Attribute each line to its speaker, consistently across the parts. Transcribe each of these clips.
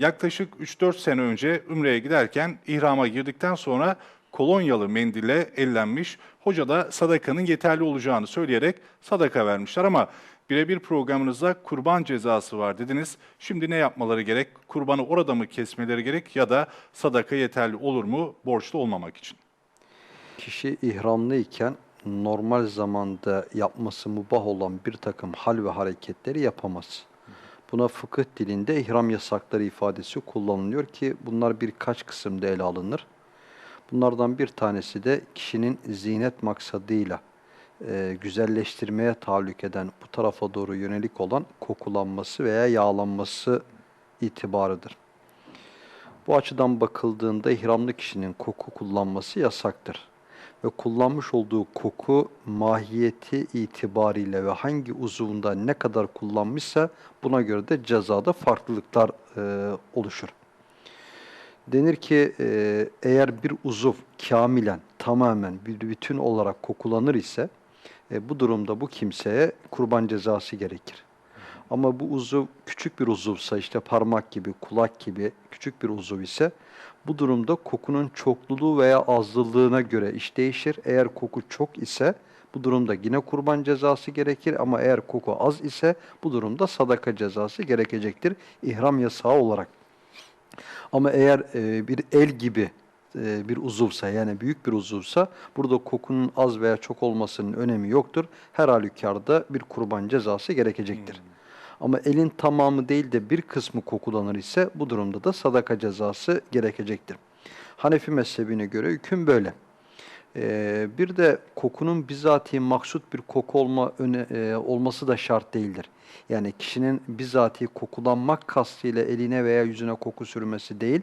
Speaker 1: Yaklaşık 3-4 sene önce Ümre'ye giderken ihrama girdikten sonra kolonyalı mendille ellenmiş. Hoca da sadakanın yeterli olacağını söyleyerek sadaka vermişler ama birebir programınızda kurban cezası var dediniz. Şimdi ne yapmaları gerek? Kurbanı orada mı kesmeleri gerek ya da sadaka yeterli olur mu borçlu olmamak için?
Speaker 2: Kişi ihramlıyken normal zamanda yapması mubah olan bir takım hal ve hareketleri yapamaz. Buna fıkıh dilinde ihram yasakları ifadesi kullanılıyor ki bunlar birkaç kısımda ele alınır. Bunlardan bir tanesi de kişinin zinet maksadıyla e, güzelleştirmeye tahallük eden bu tarafa doğru yönelik olan kokulanması veya yağlanması itibarıdır. Bu açıdan bakıldığında ihramlı kişinin koku kullanması yasaktır. Ve kullanmış olduğu koku mahiyeti itibariyle ve hangi uzuvunda ne kadar kullanmışsa buna göre de cezada farklılıklar e, oluşur. Denir ki e, eğer bir uzuv kamilen, tamamen bir bütün olarak kokulanır ise e, bu durumda bu kimseye kurban cezası gerekir. Ama bu uzuv küçük bir uzuvsa işte parmak gibi, kulak gibi küçük bir uzuv ise bu durumda kokunun çokluluğu veya azlılığına göre iş değişir. Eğer koku çok ise bu durumda yine kurban cezası gerekir ama eğer koku az ise bu durumda sadaka cezası gerekecektir ihram yasağı olarak. Ama eğer e, bir el gibi e, bir uzuvsa yani büyük bir uzuvsa burada kokunun az veya çok olmasının önemi yoktur. Her halükarda bir kurban cezası gerekecektir. Ama elin tamamı değil de bir kısmı kokulanır ise bu durumda da sadaka cezası gerekecektir. Hanefi mezhebine göre hüküm böyle. Ee, bir de kokunun bizatihi maksut bir koku olma öne, e, olması da şart değildir. Yani kişinin bizatihi kokulanmak kastıyla eline veya yüzüne koku sürmesi değil,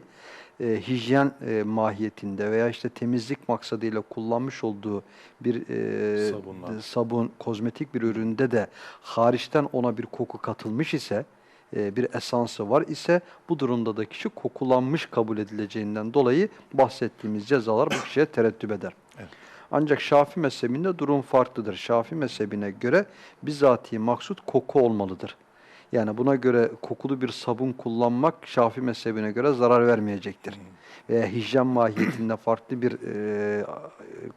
Speaker 2: e, hijyen e, mahiyetinde veya işte temizlik maksadıyla kullanmış olduğu bir e,
Speaker 1: Sabunlar.
Speaker 2: sabun, kozmetik bir üründe de hariçten ona bir koku katılmış ise, e, bir esansı var ise bu durumda da kişi kokulanmış kabul edileceğinden dolayı bahsettiğimiz cezalar bu kişiye terettüp eder.
Speaker 1: Evet.
Speaker 2: Ancak Şafi mezhebinde durum farklıdır. Şafi mezhebine göre bizatihi maksut koku olmalıdır. Yani buna göre kokulu bir sabun kullanmak Şafi mezhebine göre zarar vermeyecektir. Veya hijyen mahiyetinde farklı bir e,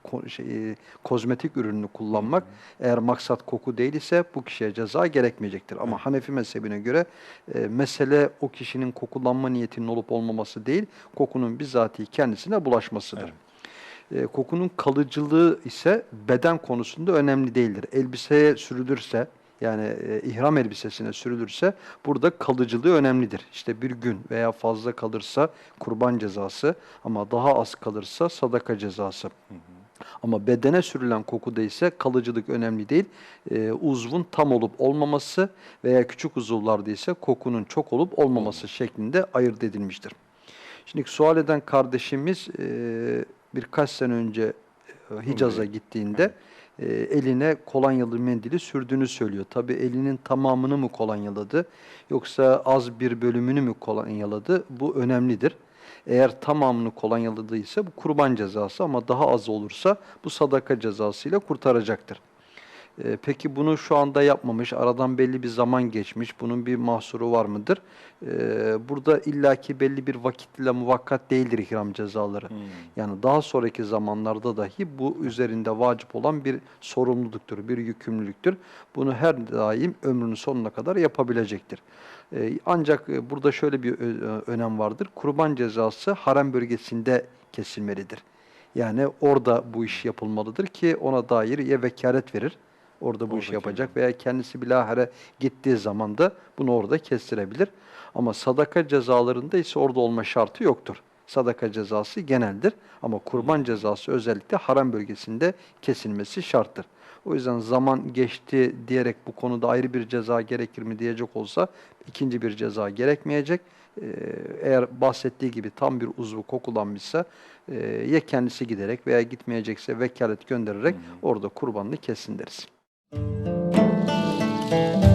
Speaker 2: ko- şey, e, kozmetik ürünü kullanmak eğer maksat koku değil ise bu kişiye ceza gerekmeyecektir. Ama Hanefi mezhebine göre e, mesele o kişinin kokulanma niyetinin olup olmaması değil, kokunun bizatihi kendisine bulaşmasıdır. E, kokunun kalıcılığı ise beden konusunda önemli değildir. Elbiseye sürülürse, yani e, ihram elbisesine sürülürse burada kalıcılığı önemlidir. İşte bir gün veya fazla kalırsa kurban cezası ama daha az kalırsa sadaka cezası. Ama bedene sürülen kokuda ise kalıcılık önemli değil. E, uzvun tam olup olmaması veya küçük uzuvlarda ise kokunun çok olup olmaması şeklinde ayırt edilmiştir. Şimdi sual eden kardeşimiz e, birkaç sene önce e, Hicaz'a gittiğinde e, eline kolonyalı mendili sürdüğünü söylüyor. Tabi elinin tamamını mı kolonyaladı yoksa az bir bölümünü mü kolonyaladı bu önemlidir. Eğer tamamını kolonyaladıysa bu kurban cezası ama daha az olursa bu sadaka cezasıyla kurtaracaktır. E, Peki bunu şu anda yapmamış, aradan belli bir zaman geçmiş, bunun bir mahsuru var mıdır? E, Burada illaki belli bir vakitle muvakkat değildir ihram cezaları. Yani daha sonraki zamanlarda dahi bu üzerinde vacip olan bir sorumluluktur, bir yükümlülüktür. Bunu her daim ömrünün sonuna kadar yapabilecektir. E, Ancak e, burada şöyle bir ö- önem vardır. Kurban cezası harem bölgesinde kesilmelidir. Yani orada bu iş yapılmalıdır ki ona dair ya vekalet verir, orada bu işi
Speaker 1: Oradaki-
Speaker 2: yapacak veya kendisi bilahare gittiği zaman da bunu orada kestirebilir. Ama sadaka cezalarında ise orada olma şartı yoktur. Sadaka cezası geneldir ama kurban cezası özellikle harem bölgesinde kesilmesi şarttır. O yüzden zaman geçti diyerek bu konuda ayrı bir ceza gerekir mi diyecek olsa ikinci bir ceza gerekmeyecek. Ee, Eğer bahsettiği gibi tam bir uzvu kokulanmışsa e, ya kendisi giderek veya gitmeyecekse vekalet göndererek orada kurbanını kesin deriz. Thank you.